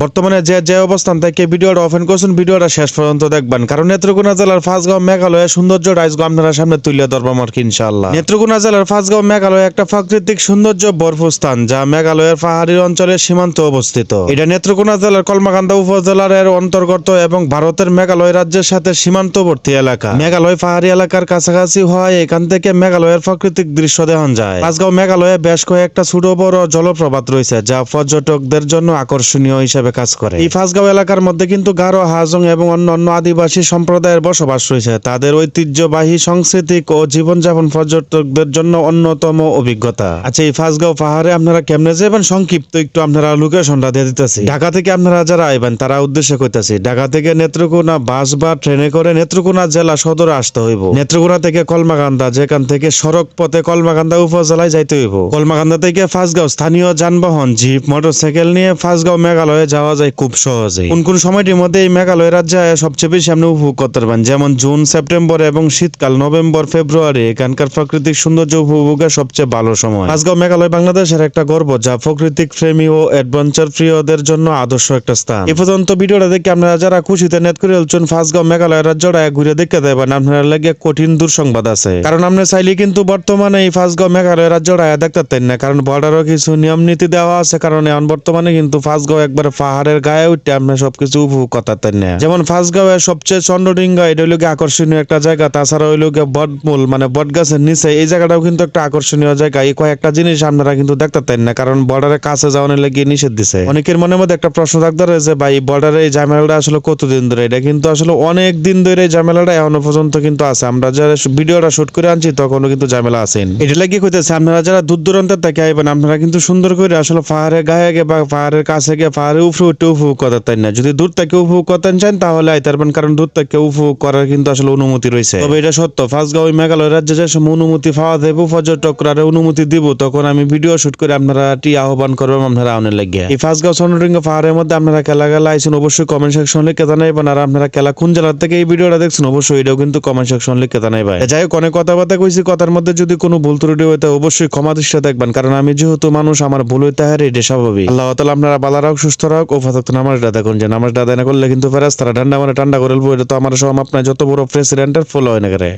বর্তমানে যে যে অবস্থান থেকে ভিডিওটা ওপেন করছেন, ভিডিওটা শেষ পর্যন্ত দেখবেন। কারণ নেত্রকোনা জেলার ফাঁসগাঁও মেঘালয়ের সৌন্দর্য রাইজগো আপনারা সামনে তুলে ধরবাম আর কি ইনশাল্লাহ নেত্রকোনা জেলার ফাঁসগাঁও মেঘালয় একটা প্রাকৃতিক সৌন্দর্য ভরপুর স্থান, যা মেঘালয়ের পাহাড়ি অঞ্চলের সীমান্ত অবস্থিত। এটা নেত্রকোনা জেলার কলমাকান্দা উপজেলার এর অন্তর্গত এবং ভারতের মেঘালয় রাজ্যের সাথে সীমান্তবর্তী এলাকা। মেঘালয় পাহাড়ি এলাকার কাছাকাছি হওয়ায় এখান থেকে মেঘালয়ের প্রাকৃতিক দৃশ্য দেখান যায়। ফাঁসগাঁও মেঘালয়ে বেশ কয়েকটা ছোট বড় জলপ্রপাত রয়েছে, যা পর্যটকদের জন্য আকর্ষণীয় হিসেবে কাজ করে। এই ফাঁসগাঁও এলাকার মধ্যে কিন্তু গারো, হাজং এবং অন্য অন্য আদিবাসী সম্প্রদায়ের বসবাস রয়েছে। তাদের ঐতিহ্যবাহী সাংস্কৃতিক ও জীবনযাপন পর্যটকদের জন্য অন্যতম অভিজ্ঞতা। আচ্ছা এই ফাঁসগাঁও পাহাড়ে আপনারা কেমনে যাবেন? সংক্ষিপ্ত একটু আপনারা লোকেশনটা দিয়ে দিতেছি। ঢাকা থেকে আপনারা যারা আইবেন, তারা উদ্দেশ্যে কইতাছি, ঢাকা থেকে নেত্রকোনা বাস বা ট্রেনে করে নেত্রকোনা জেলা সদরে আসতে হইব। নেত্রকোনা থেকে কলমাকান্দা, যেখান থেকে সড়ক পথে কলমাকান্দা উপজেলায় যাইতে হইব। কলমাকান্দা থেকে ফাঁসগাঁও স্থানীয় যানবাহন, জিপ, মোটরসাইকেল নিয়ে ফাঁসগাঁও মেঘালয়ে যাওয়া যায় খুব সহজে কোন কোন সময়টির মধ্যে এই মেঘালয় রাজ্যে সবচেয়ে বেশি আপনি উপভোগ করতে পারবেন যেমন জুন, সেপ্টেম্বর এবং শীতকাল, নভেম্বর, ফেব্রুয়ারি। এখানকার প্রাকৃতিক সৌন্দর্য উপভোগের সবচেয়ে ভালো সময়। ফাঁসগাঁও মেঘালয়, বাংলাদেশের একটা গর্ব, যা প্রাকৃতিক প্রেমী ও অ্যাডভেঞ্চার প্রিয়দের জন্য আদর্শ একটা স্থান। এ পর্যন্ত ভিডিওটা দেখে আপনারা যারা খুশিতে নেট করে চলছেন, ফাঁসগাঁও, মেঘালয় রাজ্যটা ঘুরে দেখতে দেবেন। আপনারা লাগে কঠিন দুঃসংবাদ আছে। কারণ আপনি চাইলে কিন্তু বর্তমানে এই ফাঁসগাঁও, মেঘালয় রাজ্যটা দেখতে না, কারণ বর্ডারও কিছু নিয়ম নীতি দেওয়া আছে কারণ বর্তমানে কিন্তু ফাঁসগাঁও একবার পাহাড়ের গায়ে উঠে আপনি সবকিছু উপভোগ করতেন না। যেমন ফাঁসগাঁওয়ের সবচেয়ে চন্দ্রডিঙ্গা এটা গিয়ে আকর্ষণীয় একটা জায়গা, তাছাড়া হইল গিয়ে বটমূল মানে বট গাছের নিচে, এই জায়গাটাও কিন্তু একটা আকর্ষণীয় জায়গা। এই কয়েকটা জিনিস আপনারা কিন্তু দেখতে পারতেন না, কারণ বর্ডারের কাছে যাওয়ার লেগে নিষেধ দিছে। অনেকের মনের মধ্যে একটা প্রশ্ন থাকতে রয়েছে ভাই বর্ডারে এই ঝামেলাটা আসলে কতদিন ধরে? এটা কিন্তু আসলে অনেক দিন ধরে এই ঝামেলাটা এখনও পর্যন্ত কিন্তু আছে। আমরা যারা ভিডিওটা শুট করে আনছি, তখনও কিন্তু ঝামেলা আছেন এটা লাগি কইতেছে, আপনারা যারা দূর দূরান্তের থেকে আইবেন, আপনারা কিন্তু সুন্দর করে আসলে পাহাড়ের গায়ে গিয়ে বা পাহাড়ের কাছে গিয়ে পাহাড়ের উঠে উপভোগ করতেন না। যদি দূর থেকে উপভোগ করতেন চান, তাহলে আইতে পারবেন কারণ দূর থেকে উপভোগ করার কিন্তু আসলে অনুমতি রয়েছে। তবে এটা সত্য ফার্স্টগাঁও ওই মেঘালয় রাজ্যে যে সময় অনুমতি পাওয়া দেব পর্যটকরা অনুমতি দিব, তখন আমি ভিডিও শুট করে আপনারা টি আহ্বান করবেন আপনারা আউনের লাগিয়া। এই ফার্স্টগাঁও চন্দ্রডিঙ্গ পাহাড়ের মধ্যে আপনারা খেলা খেলা আইসেন অবশ্যই কমেন্ট সেকশন লিখে জানাইবেন, আর আপনারা খেলা কোন জেলার থেকে এই ভিডিওটা দেখছেন, অবশ্যই এটাও কিন্তু কমেন্ট সেকশন লিখে জানাইবেন। যাই হোক, অনেক কথাবার্তা কইছি, কথার মধ্যে যদি কোনো ভুল ত্রুটি হইতে অবশ্যই ক্ষমা দৃষ্টি দেখবেন, কারণ আমি যেহেতু মানুষ, আমার ভুল হইতে হারে এটা স্বাভাবিক। আল্লাহ তালা আপনারা বালা রাখ সুস্থ ও ও তো নামাজ দাদা কোন যে নামাজ ডাদা না করলে কিন্তু ফেরাস তারা ঠান্ডা মানে ঠান্ডা করে এটা তো আমার সব আপনার যত বড় প্রেসিডেন্টের ফলো হয় না করে